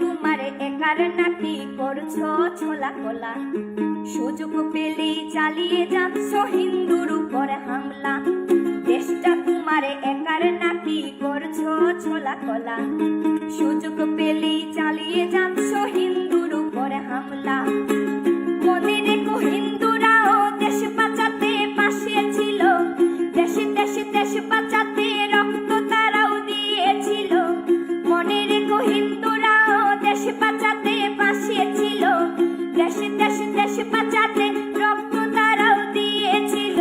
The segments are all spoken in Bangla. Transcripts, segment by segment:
তোমার ছোলা সুযোগ পেলেই চালিয়ে যাচ্ছ হিন্দুর উপর হামলা। দেশটা তোমার একার নাকি করছ ছোলা কোলা সুযোগ পেলেই চালিয়ে যাচ্ছ হিন্দুর রক্ত তারাও দিয়েছিল।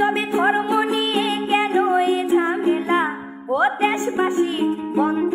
তবে ধর্ম নিয়ে কেন এ ঝামেলা? ও দেশবাসী বন্ধ